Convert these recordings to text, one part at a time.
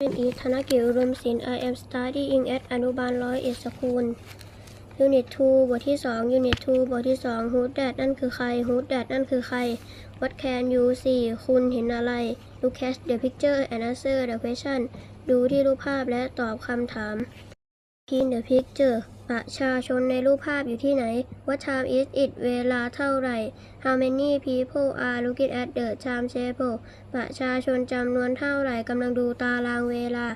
name is Thanakil Rumsin I am studying at อนุบาลร้อยเอ็ดสคูล Unit 2 บทที่ 2 Unit 2 บทที่ 2 Who that นั่นคือใคร Who that นั่นคือใคร What can you see คุณเห็นอะไร Look at the picture and answer the question ดูที่รูปภาพและตอบคำถาม In the picture ประชาชนในรูปภาพอยู่ที่ไหน What time is it เวลาเท่าไหร่ How many people are looking at the timetable ประชาชนจำนวนเท่าไหร่กำลังดูตารางเวลา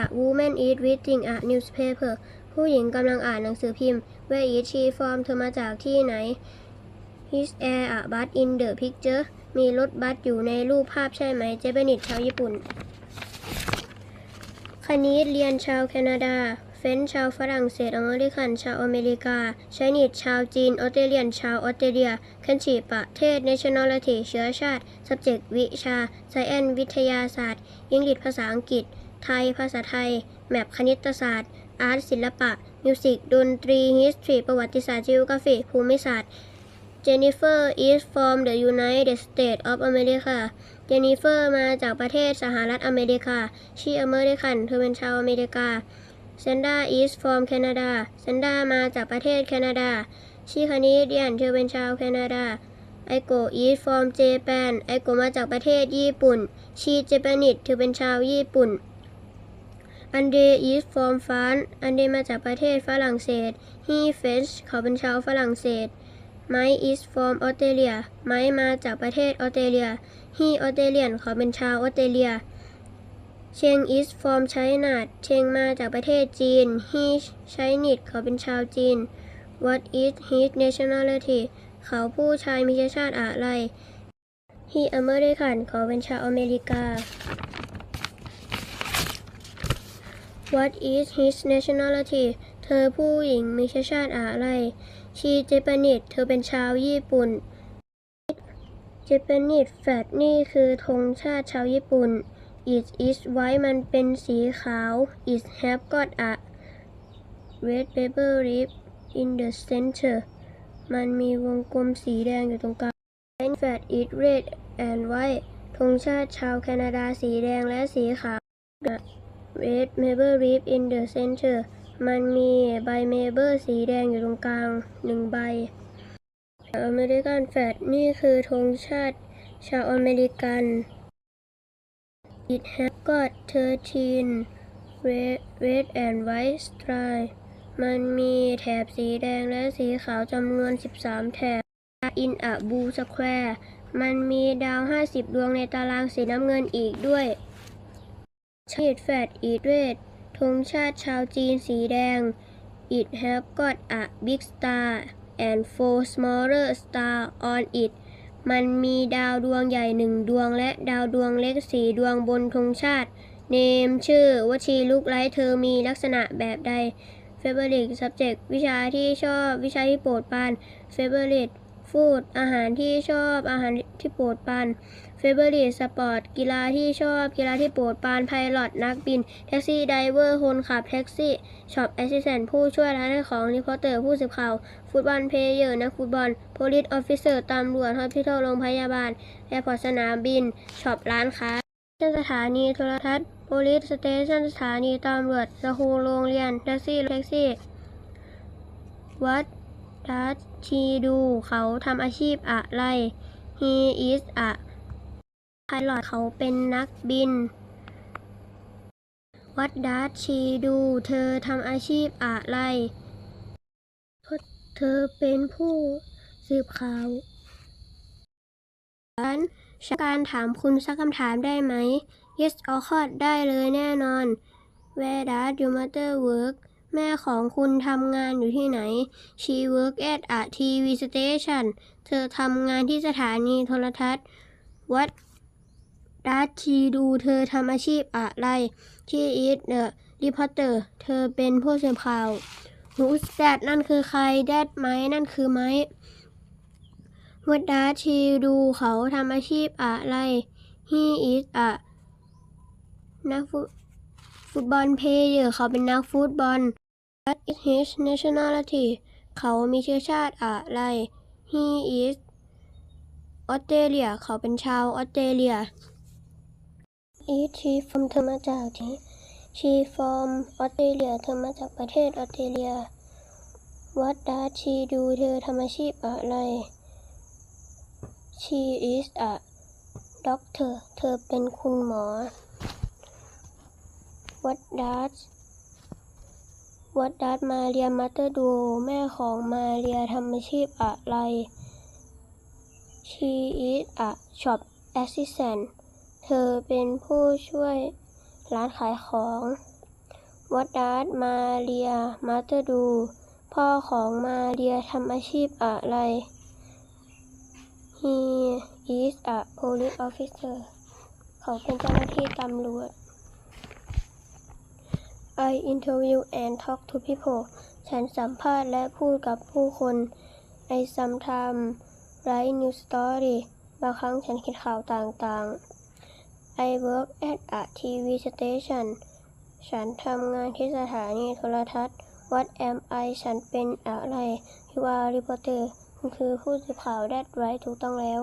A woman is reading a newspaper ผู้หญิงกำลังอ่านหนังสือพิมพ์ Where is she from เธอมาจากที่ไหน Is there a bus in the picture มีรถบัสอยู่ในรูปภาพใช่ไหม เจเปนิตชาวญี่ปุ่น คณิตเรียนชาวแคนาดา เฟนชาวฝรั่งเศสอเมริกัน ชาวอเมริกาไชนีดชาวจีน ออสเตรเลียน ชาวออสเตรเลียคันชีประเทศ nationality เชื้อชาติ subject วิชา science วิทยาศาสตร์อังกฤษภาษาอังกฤษ ไทย ภาษาไทย แมปคณิตศาสตร์ อาร์ต ศิลปะ มิวสิก ดนตรี history ประวัติศาสตร์ geography ภูมิศาสตร์ Jennifer is from the United States of America เจนนิเฟอร์มาจากประเทศสหรัฐอเมริกาชีอเมริกัน เธอเป็นชาวอเมริกา เซนดา is from Canada เซนดามาจากประเทศแคนาดาชีคณิเดียนเธอเป็นชาวแคนาดา ไอโก is from Japan ไอโกมาจากประเทศญี่ปุ่น ชีเจแปนิดเธอเป็นชาวญี่ปุ่น อันเด is from France อันเดมาจากประเทศฝรั่งเศส he French เขาเป็นชาวฝรั่งเศสไม is from Australia ไมมาจากประเทศออสเตรเลีย he Australian เขาเป็นชาวออสเตรเลีย เชียง is from China เชียงมาจากประเทศจีน he Chinese เขาเป็นชาวจีน what is his nationality เขาผู้ชายมีเชื้อชาติอะไร he American เขาเป็นชาวอเมริกา what is his nationality เธอผู้หญิงมีเชื้อชาติอะไร she Japanese เธอเป็นชาวญี่ปุ่น Japanese flag นี่คือธงชาติชาวญี่ปุ่น it is white มันเป็นสีขาว it have got a red paper leaf in the center มันมีวงกลมสีแดงอยู่ตรงกลาง Chinese flag is red and white ธงชาติชาวแคนาดาสีแดงและสีขาว The red maple leaf in the center มันมีใบเมเบอร์สีแดงอยู่ตรงกลางหนึ่งใบ อเมริกันแฟลกนี่คือธงชาติชาวอเมริกัน It has got 13 red, red and white stripes มันมีแถบสีแดงและสีขาวจำนวน 13 แถบ In a blue square มันมีดาว 50 ดวงในตารางสีน้ำเงินอีกด้วยชาติแฟดอีเรดธงชาติชาวจีนสีแดง It have got a big star and four smaller star on it มันมีดาวดวงใหญ่หนึ่งดวงและดาวดวงเล็กสีดวงบนธงชาติ เนมชื่อวชีลูกไลท์เธอมีลักษณะแบบใด Favorite subject วิชาที่ชอบวิชาที่โปรดปราน Favorite food อาหารที่ชอบอาหารที่โปรดปาน ราน Favorite sport กีฬาที่ชอบ กีฬาที่โปรดปาน Pilot นักบิน แท็กซี่ไดเวอร์ คนขับ แท็กซี่ช็อปแอสซิสแตนต์ผู้ช่วยร้านขายของรีพอร์เตอร์ ผู้สื่อข่าว ฟุตบอลเพลเยอร์ นักฟุตบอล police officer ตำรวจ hospital โรงพยาบาล แอร์พอร์ตสนามบิน ช็อปร้านค้าสถานีโทรทัศน์ police station สถานีตำรวจสคูโรงเรียน แท็กซี่ แท็กซี่ วัดดัชชีดู เขาทำอาชีพอะไร he is a pilot เขาเป็นนักบินวัดดัชชีดูเธอทำอาชีพอะไร เธอเป็นผู้สืบข่าวฉันฉันการถามคุณสักคำถามได้ไหม Yes of course ได้เลยแน่นอน Where does your mother work แม่ของคุณทำงานอยู่ที่ไหน She work at a TV station เธอทำงานที่สถานีโทรทัศน์ What does she do เธอทำอาชีพอะไร She is the reporter เธอเป็นผู้สื่อข่าว Who's that นั่นคือใคร That ไหมนั่นคือไหม What does she do เขาทำอาชีพอะไร He is a นักฟุตฟุตบอลเพเยอร์เขาเป็นนักฟุตบอล What is his nationality เขามีเชื้อชาติอะไร He is Australia เขาเป็นชาวออสเตรเลีย Is he from เธอมาจากที่ She from Australia เธอมาจากประเทศออสเตรเลีย What does she do เธอทำอาชีพอะไร She is a doctor เธอเป็นคุณหมอ What does What does Maria mother do แม่ของมาเรียทำอาชีพอะไร She is a shop assistant เธ อเป็นผู้ช่วยร้านขายของ What does Maria mother do พ่อของมาเรียทำอาชีพอะไร He is a police officer เขาเป็นเจ้าหน้าที่ตำรวจ I interview and talk to people ฉันสัมภาษณ์และพูดกับผู้คน I sometimes write news story บางครั้งฉันเขียนข่าวต่างๆ I work at a TV station ฉันทำงานที่สถานีโทรทัศน์ What am I ฉันเป็นอะไร You are reporter คุณคือผู้สื่อข่าว That right ถูกต้องแล้ว